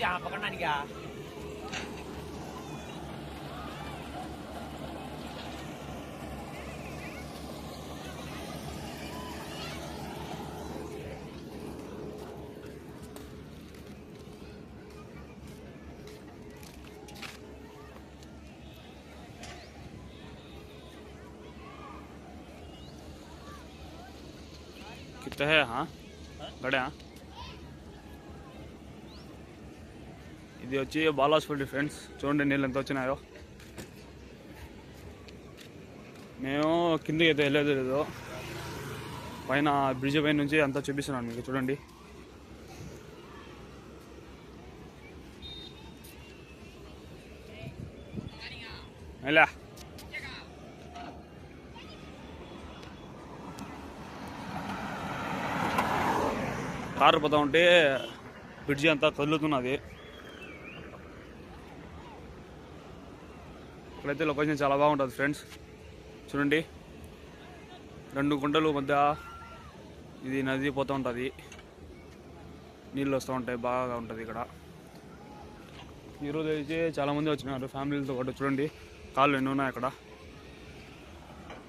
क्या पकड़ना नहीं क्या कितने है हाँ? గడా ఇది వచ్చి బాలాస్పల్లి ఫ్రెండ్స్. చూడండి నీళ్ళు ఎంత వచ్చినాయో. మేము కిందకి అయితే వెళ్ళేది లేదు. పైన బ్రిడ్జ్ పైన నుంచి అంతా చూపిస్తున్నాను మీకు చూడండి. ఎలా కారు పోతా ఉంటే బ్రిడ్జి అంతా కదులుతున్నది. ఇక్కడైతే లొకేషన్ చాలా బాగుంటుంది ఫ్రెండ్స్ చూడండి. రెండు గుంటలు మధ్య ఇది నది పోతూ ఉంటుంది. నీళ్ళు వస్తూ ఉంటాయి బాగా ఉంటుంది ఇక్కడ. ఈరోజు అయితే చాలామంది వచ్చినారు ఫ్యామిలీలతో పాటు చూడండి. కాళ్ళు ఎన్ని ఉన్నాయి అక్కడ?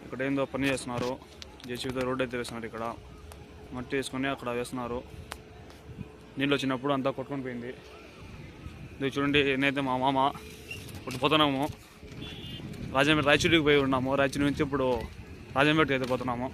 ఇక్కడ ఏందో పని చేస్తున్నారు. జేసీబీతో రోడ్ అయితే వేస్తున్నారు ఇక్కడ. మట్టి వేసుకొని అక్కడ వేస్తున్నారు. నీళ్ళు వచ్చినప్పుడు అంతా కొట్టుకొని పోయింది. ఇది చూడండి నేనైతే మా మామ ఇప్పుడు పోతున్నాము రాజంపేట రాయచూరికి పోయి ఉన్నాము. రాయచూరి నుంచి ఇప్పుడు రాజంపేటకి అయితే పోతున్నాము.